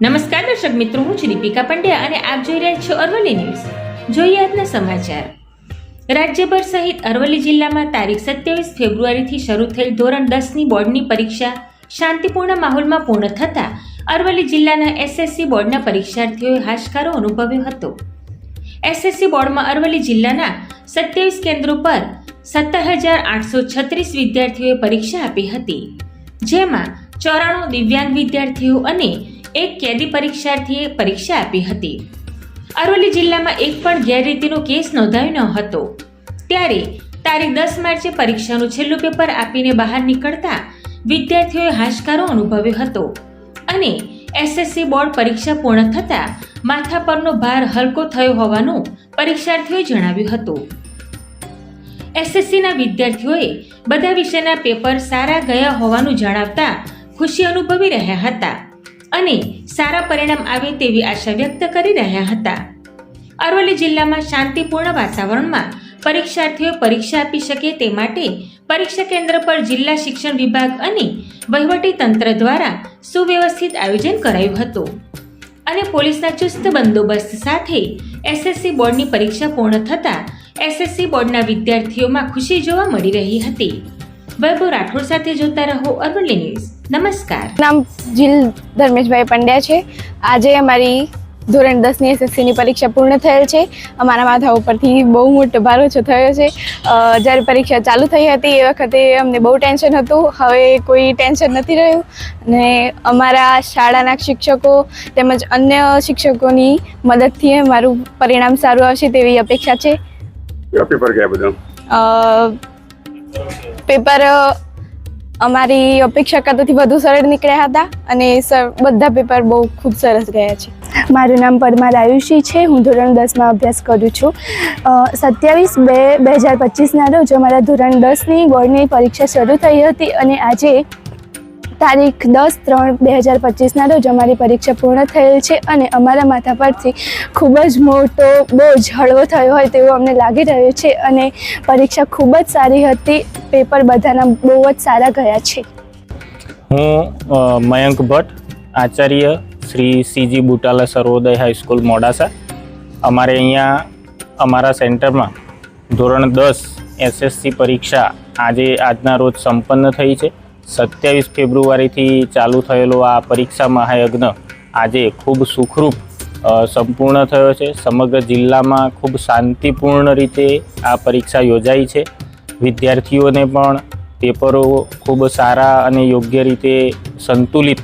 નમસ્કાર દર્શક મિત્રો, હું છું દીપિકા પંડ્યા અને આપ જોઈ રહ્યા છો અરવલ્લી ન્યૂઝ. જોઈએ આજના સમાચાર. રાજ્યભર સહિત અરવલ્લી જિલ્લામાં તારીખ સત્યાવીસ ફેબ્રુઆરીથી શરૂ થયેલ ધોરણ દસની બોર્ડની પરીક્ષા શાંતિપૂર્ણ માહોલમાં પૂર્ણ થતાં અરવલ્લી જિલ્લાના એસએસસી બોર્ડના પરીક્ષાર્થીઓએ હાશકારો અનુભવ્યો હતો. એસએસસી બોર્ડમાં અરવલ્લી જિલ્લાના સત્યાવીસ કેન્દ્રો પર સત્તર હજાર આઠસો છત્રીસ વિદ્યાર્થીઓએ પરીક્ષા આપી હતી. જેમાં ચોરાણું દિવ્યાંગ વિદ્યાર્થીઓ અને એક કેદી પરીક્ષાર્થીએ પરીક્ષા આપી હતી. અરવલ્લી જિલ્લામાં એક પણ ગેરરીતિનો કેસ નોંધાયો ન હતો. ત્યારે તારીખ દસ માર્ચે પરીક્ષાનું છેલ્લું પેપર આપીને બહાર નીકળતા વિદ્યાર્થીઓએ હાશકારો અનુભવ્યો હતો અને એસએસસી બોર્ડ પરીક્ષા પૂર્ણ થતાં માથા પરનો ભાર હલકો થયો હોવાનું પરીક્ષાર્થીઓએ જણાવ્યું હતું. એસએસસીના વિદ્યાર્થીઓએ બધા વિષયના પેપર સારા ગયા હોવાનું જણાવતા ખુશી અનુભવી રહ્યા હતા. અને સારા પરિણામ આવે તેવી આશા વ્યક્ત કરી રહ્યા હતા. અરવલ્લી જિલ્લામાં શાંતિપૂર્ણ વાતાવરણમાં પરીક્ષાર્થીઓ પરીક્ષા આપી શકે તે માટે પરીક્ષા કેન્દ્ર પર જિલ્લા શિક્ષણ વિભાગ અને વહીવટી તંત્ર દ્વારા સુવ્યવસ્થિત આયોજન કરાયું હતું. અને પોલીસના ચુસ્ત બંદોબસ્ત સાથે એસએસસી બોર્ડની પરીક્ષા પૂર્ણ થતાં એસએસસી બોર્ડના વિદ્યાર્થીઓમાં ખુશી જોવા મળી રહી હતી. વૈભવ રાઠોડ સાથે જોતા રહો અરવલ્લી ન્યૂઝ. નમસ્કાર. નામ જીલ ધર્મેશભાઈ પંડ્યા છે. આજે અમારી ધોરણ દસની એસએસસીની પરીક્ષા પૂર્ણ થયેલ છે. અમારા માથા ઉપરથી બહુ મોટો ભાર ઓછો થયો છે. જ્યારે પરીક્ષા ચાલુ થઈ હતી એ વખતે અમને બહુ ટેન્શન હતું. હવે કોઈ ટેન્શન નથી રહ્યું. અને અમારા શાળાના શિક્ષકો તેમજ અન્ય શિક્ષકોની મદદથી અમારું પરિણામ સારું આવશે તેવી અપેક્ષા છે. ગયા બધા? પેપર અમારી અપેક્ષા કરતાંથી વધુ સરળ નીકળ્યા હતા અને સર, બધા પેપર બહુ ખૂબ સરસ ગયા છે. મારું નામ પરમાર આયુષી છે. હું ધોરણ દસમાં અભ્યાસ કરું છું. સત્યાવીસ બે બે હજાર પચીસના રોજ અમારા ધોરણ દસની બોર્ડની પરીક્ષા શરૂ થઈ હતી અને આજે તારીખ દસ ત્રણ બે હજાર પચીસના રોજ અમારી પરીક્ષા પૂર્ણ થયેલ છે અને અમારા માથા પરથી ખૂબ જ મોટો બોજ હળવો થયો હોય તેવું અમને લાગી રહ્યું છે અને પરીક્ષા ખૂબ જ સારી હતી. પેપર બધાના બહુ જ સારા ગયા છે. હું Mayank Bhatt, Acharya Shri C G Butala Sarvodaya high school Modasa. અમારે અહીંયા અમારા સેન્ટરમાં ધોરણ દસ એસએસસી પરીક્ષા આજે, આજના રોજ સંપન્ન થઈ છે. સત્યાવીસ ફેબ્રુઆરીથી ચાલુ થયેલો આ પરીક્ષા મહાયજ્ઞ આજે ખૂબ સુખરૂપ સંપૂર્ણ થયો છે. સમગ્ર જિલ્લામાં ખૂબ શાંતિપૂર્ણ રીતે આ પરીક્ષા યોજાઈ છે. વિદ્યાર્થીઓને પણ પેપરો ખૂબ સારા અને યોગ્ય રીતે સંતુલિત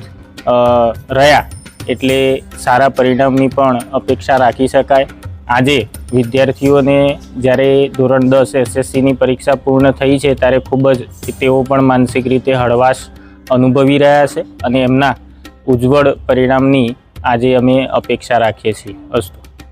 રહ્યા એટલે સારા પરિણામની પણ અપેક્ષા રાખી શકાય. આજે વિદ્યાર્થીઓને જ્યારે ધોરણ દસ એસએસસીની પરીક્ષા પૂર્ણ થઈ છે ત્યારે ખૂબ જ તેઓ પણ માનસિક રીતે હળવાશ અનુભવી રહ્યા છે અને એમના ઉજ્જવળ પરિણામની આજે અમે અપેક્ષા રાખીએ છીએ. અસ્તુ.